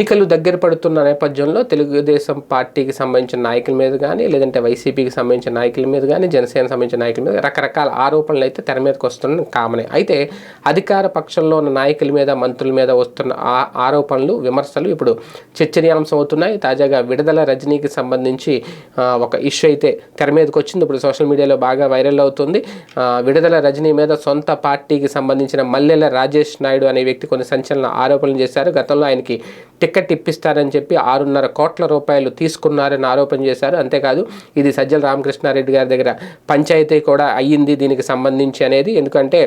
ఎన్నికలు దగ్గర పడుతున్న నేపథ్యంలో తెలుగుదేశం పార్టీకి సంబంధించిన నాయకుల మీద కానీ లేదంటే వైసీపీకి సంబంధించిన నాయకుల మీద కానీ జనసేన సంబంధించిన నాయకుల మీద రకరకాల ఆరోపణలు అయితే తెర మీదకి వస్తున్న కామనే. అయితే అధికార పక్షంలో ఉన్న నాయకుల మీద మంత్రుల మీద వస్తున్న ఆ ఆరోపణలు విమర్శలు ఇప్పుడు చర్చనీయాంశం అవుతున్నాయి. తాజాగా విడుదల రజనీకి సంబంధించి ఒక ఇష్యూ అయితే తెర మీదకి వచ్చింది. ఇప్పుడు సోషల్ మీడియాలో బాగా వైరల్ అవుతుంది. విడుదల రజనీ మీద సొంత పార్టీకి సంబంధించిన మల్లెల రాజేష్ నాయుడు అనే వ్యక్తి కొన్ని సంచలన ఆరోపణలు చేశారు. గతంలో ఆయనకి టికెట్ ఇప్పిస్తారని చెప్పి ఆరున్నర కోట్ల రూపాయలు తీసుకున్నారని ఆరోపణ చేశారు. అంతేకాదు ఇది సజ్జల రామకృష్ణారెడ్డి గారి దగ్గర పంచాయతీ కూడా అయ్యింది దీనికి సంబంధించి అనేది. ఎందుకంటే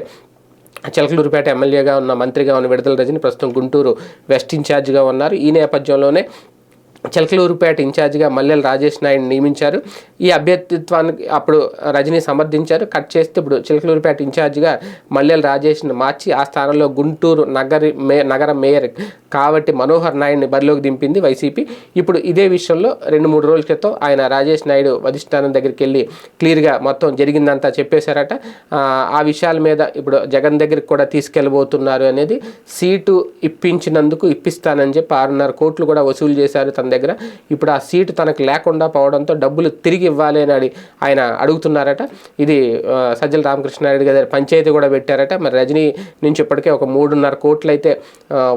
చిలకలూరుపేట ఎమ్మెల్యేగా ఉన్న మంత్రిగా ఉన్న విడుదల రజని ప్రస్తుతం గుంటూరు వెస్ట్ ఇన్ఛార్జ్గా ఉన్నారు. ఈ నేపథ్యంలోనే చిలకలూరుపేట ఇన్ఛార్జిగా మల్లెల రాజేష్ నాయుడు నియమించారు. ఈ అభ్యర్థిత్వానికి అప్పుడు రజనీ సమర్థించారు. కట్ చేస్తే ఇప్పుడు చిలకలూరుపేట ఇన్ఛార్జిగా మల్లెల రాజేష్ని మార్చి ఆ స్థానంలో గుంటూరు నగరి మే నగర మేయర్ కాబట్టి మనోహర్ నాయుడిని బరిలోకి దింపింది వైసీపీ. ఇప్పుడు ఇదే విషయంలో రెండు మూడు రోజుల క్రితం ఆయన రాజేష్ నాయుడు అధిష్టానం దగ్గరికి వెళ్ళి క్లియర్గా మొత్తం జరిగిందంతా చెప్పేశారట. ఆ, ఆ విషయాల మీద ఇప్పుడు జగన్ దగ్గరికి కూడా తీసుకెళ్ళబోతున్నారు అనేది సీటు ఇప్పించినందుకు ఇప్పిస్తానని చెప్పి ఆరున్నర కోట్లు కూడా వసూలు చేశారు తన దగ్గర ఇప్పుడు ఆ సీటు తనకు లేకుండా పోవడంతో డబ్బులు తిరిగి ఇవ్వాలి అని అడి ఆయన అడుగుతున్నారట. ఇది సజ్జల రామకృష్ణారెడ్డి గారి పంచాయతీ కూడా పెట్టారట. మరి రజనీ నుంచి ఇప్పటికే ఒక మూడున్నర కోట్లు అయితే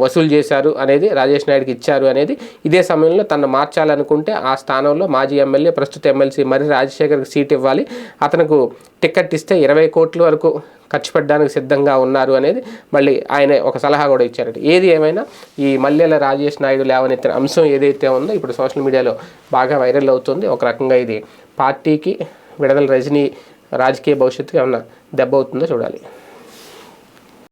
వసూలు చేశారు అనేది రాజేష్ నాయుడుకి ఇచ్చారు అనేది ఇదే సమయంలో తను మార్చాలనుకుంటే ఆ స్థానంలో మాజీ ఎమ్మెల్యే ప్రస్తుత ఎమ్మెల్సీ మరి రాజశేఖర్కి సీట్ ఇవ్వాలి. అతనికి టికెట్ ఇస్తే ఇరవై కోట్ల వరకు ఖర్చు పెట్టడానికి సిద్ధంగా ఉన్నారు అనేది మళ్ళీ ఆయన ఒక సలహా కూడా ఇచ్చారట. ఏది ఏమైనా ఈ మల్లెల రాజేష్ నాయుడు లేవనెత్తిన అంశం ఏదైతే ఉందో ఇప్పుడు సోషల్ మీడియాలో బాగా వైరల్ అవుతుంది. ఒక రకంగా ఇది పార్టీకి విడదల రజనీ రాజకీయ భవిష్యత్తు ఏమన్నా దెబ్బ అవుతుందో చూడాలి.